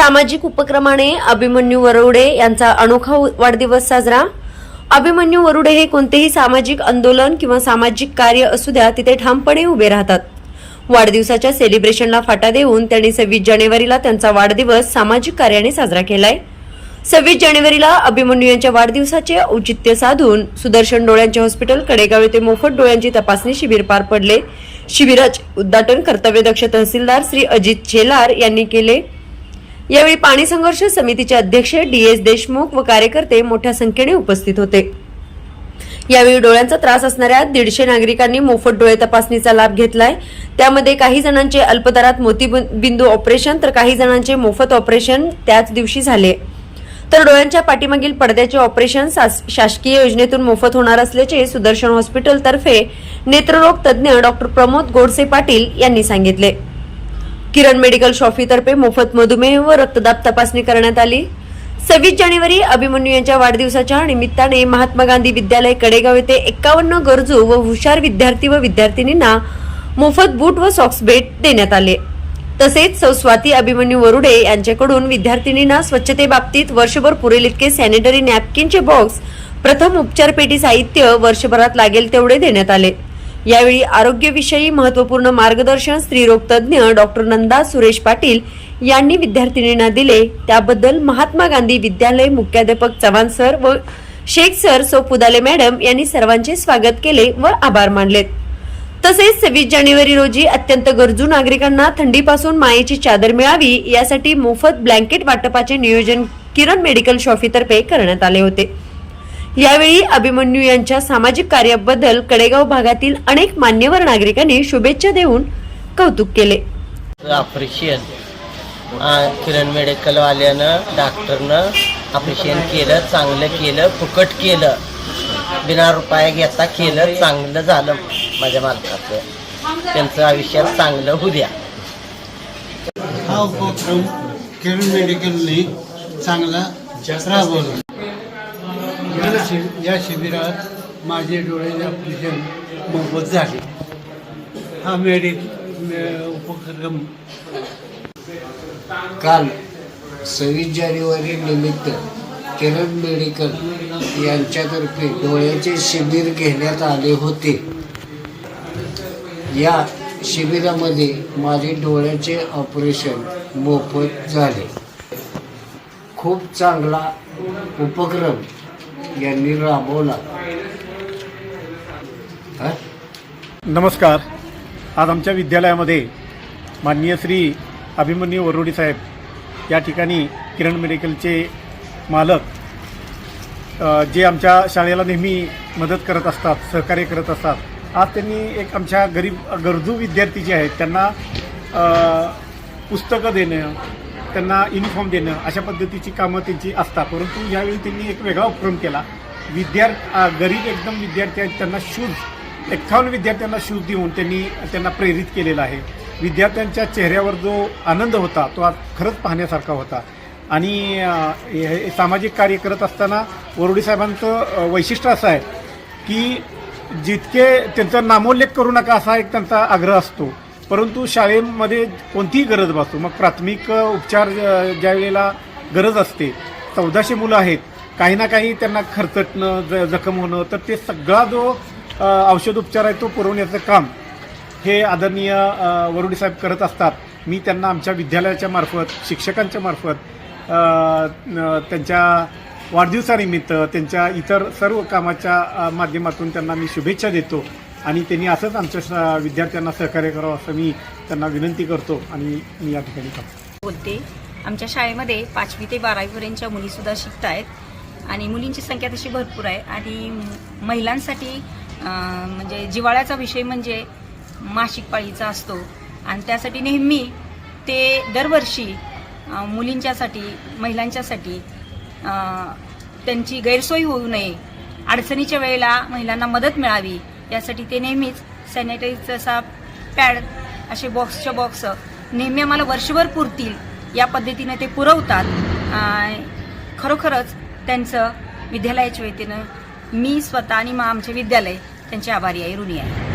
सामाजिक उपक्रमाने अभिमन्यू वरवडे यांचा अनोखा उ- वाढदिवस साजरा. अभिमन्यू वरुडे हे कोणतेही सामाजिक आंदोलन किंवा सामाजिक कार्य असू द्या तिथे ठामपणे उभे राहतात. वाढदिवसाच्या सेलिब्रेशनला फाटा देऊन त्यांनी सव्वीस जानेवारीला त्यांचा वाढदिवस सामाजिक कार्याने साजरा केलाय. सव्वीस जानेवारीला अभिमन्यू यांच्या वाढदिवसाचे औचित्य साधून सुदर्शन डोळ्यांचे हॉस्पिटल कडेगाव येथे मोफत डोळ्यांची तपासणी शिबिर पार पडले. शिबिराचे उद्घाटन कर्तव्यदक्ष तहसीलदार श्री अजित शेलार यांनी केले. यावेळी पाणी संघर्ष समितीचे अध्यक्ष डी एस देशमुख व कार्यकर्ते मोठ्या संख्येने उपस्थित होते. यावेळी डोळ्यांचा त्रास असणाऱ्या दीडशे नागरिकांनी मोफत डोळे तपासणीचा लाभ घेतलाय. त्यामध्ये काही जणांचे अल्पदरात मोतीबिंदू ऑपरेशन तर काही जणांचे मोफत ऑपरेशन त्याच दिवशी झाले. तर डोळ्यांच्या पाठीमागील पडद्याचे ऑपरेशन शासकीय योजनेतून मोफत होणार असल्याचे सुदर्शन हॉस्पिटलतर्फे नेत्ररोग तज्ज्ञ डॉक्टर प्रमोद गोडसे पाटील यांनी सांगितले. किरण मेडिकल शॉफीतर्फे मोफत मधुमेह व रक्तदाब तपासणी करण्यात आली. सव्वीस जानेवारी अभिमन्यू यांच्या वाढदिवसाच्या निमित्ताने महात्मा गांधी विद्यालय कडेगाव येथे एक्कावन्न गरजू व हुशार विद्यार्थी व विद्यार्थिनींना मोफत बूट व सॉक्स भेट देण्यात आले. तसेच सौ स्वाती अभिमन्यू वरुडे यांच्याकडून विद्यार्थिनींना स्वच्छतेबाबतीत वर्षभर पुरेल इतके सॅनिटरी नॅपकिनचे बॉक्स प्रथम उपचार पेटी साहित्य वर्षभरात लागेल तेवढे देण्यात आले. यावेळी आरोग्यविषयी महत्त्वपूर्ण मार्गदर्शन स्त्रीरोग तज्ज्ञ डॉक्टर नंदा सुरेश पाटील यांनी विद्यार्थिनींना दिले. त्याबद्दल महात्मा गांधी विद्यालय मुख्याध्यापक चव्हाण सर व शेख सर सोपुदाले मॅडम यांनी सर्वांचे स्वागत केले व आभार मानलेत. तसेच सव्वीस जानेवारी रोजी अत्यंत गरजू नागरिकांना थंडीपासून मायेची चादर मिळावी यासाठी मोफत ब्लँकेट वाटपाचे नियोजन किरण मेडिकल शॉफीतर्फे करण्यात आले होते. यावेळी अभिमन्यू यांच्या सामाजिक कार्याबद्दल कडेगाव भागातील अनेक मान्यवर नागरिकांनी शुभेच्छा देऊन कौतुक केले. ऑपरेशन किरण मेडिकलवाल्यानं डॉक्टरनं ऑपरेशन केलं चांगलं केलं फुकट केलं. बिना रुपया घेता केलं चांगलं झालं माझ्या मालकाचं. त्यांचं आयुष्यात चांगलं होऊ द्या. हा उपक्रम किरण मेडिकलने चांगला राबवला. या शिब या शिबिरात माझे डोळ्याचे ऑपरेशन मोफत झाले. हा मेडिक मे- उपक्रम. काल सव्वीस जानेवारी निमित्त किरण मेडिकल यांच्यातर्फे डोळ्याचे शिबिर घेण्यात आले होते. या शिबिरामध्ये माझे डोळ्याचे ऑपरेशन मोफत झाले. खूप चांगला उपक्रम यांनी राबवला. नमस्कार. आज आमच्या विद्यालयामध्ये माननीय श्री अभिमन्यू वरोडी साहेब या ठिकाणी किरण मेडिकलचे मालक जे आमच्या शाळेला नेहमी मदत करत असतात सहकार्य करत असतात. आज त्यांनी एक आमच्या गरीब गरजू विद्यार्थी जे आहेत त्यांना पुस्तकं देणं त्यांना युनिफॉर्म देणं अशा पद्धतीची कामं त्यांची असतात. परंतु यावेळी त्यांनी एक वेगळा उपक्रम केला. विद्यार्थी गरीब एकदम विद्यार्थी आहेत त्यांना शूज एकावन्न विद्यार्थ्यांना शूज देऊन त्यांनी त्यांना प्रेरित केलेला आहे. विद्यार्थ्यांच्या चेहऱ्यावर जो आनंद होता तो आज खरंच पाहण्यासारखा होता. आणि हे सामाजिक कार्य करत असताना वरुडी साहेबांचं वैशिष्ट्य असं आहे की जितके त्यांचा नामोल्लेख करू नका असा एक त्यांचा आग्रह असतो. परंतु शाळेमध्ये कोणतीही गरज भासतो मग प्राथमिक उपचार ज्या वेळेला गरज असते चौदाशे मुलं आहेत काही ना काही त्यांना खरचटणं ज जखम होणं तर ते सगळा जो औषधोपचार औषध उपचार आहे तो पुरवण्याचं काम हे आदरणीय अ, वरुडी साहेब करत असतात. मी त्यांना आमच्या विद्यालयाच्या मार्फत शिक्षकांच्या मार्फत त्यांच्या वाढदिवसानिमित्त त्यांच्या इतर सर्व कामाच्या माध्यमातून त्यांना मी शुभेच्छा देतो. आणि त्यांनी असंच आमच्या विद्यार्थ्यांना सहकार्य करावं असं मी त्यांना विनंती करतो आणि मी या ठिकाणी बोलते. आमच्या शाळेमध्ये पाचवी ते बारावीपर्यंतच्या मुलीसुद्धा शिकत आहेत आणि मुलींची संख्या तशी भरपूर आहे आणि महिलांसाठी म्हणजे जिवाळ्याचा विषय म्हणजे मासिक पाळीचा असतो आणि त्यासाठी नेहमी ते दरवर्षी मुलींच्यासाठी महिलांच्यासाठी त्यांची गैरसोय होऊ नये. अडचणीच्या वेळेला महिलांना मदत मिळावी. यासाठी ते नेहमीच सॅनिटाईजचा असा पॅड असे बॉक्सच्या बॉक्स नेहमी आम्हाला वर्षभर पुरतील. या पद्धतीनं ते पुरवतात. खरोखरच त्यांचं विद्यालयाच्या वतीनं मी स्वतः आणि मग आमचे विद्यालय त्यांचे आभारी आहे ऋणी आहे.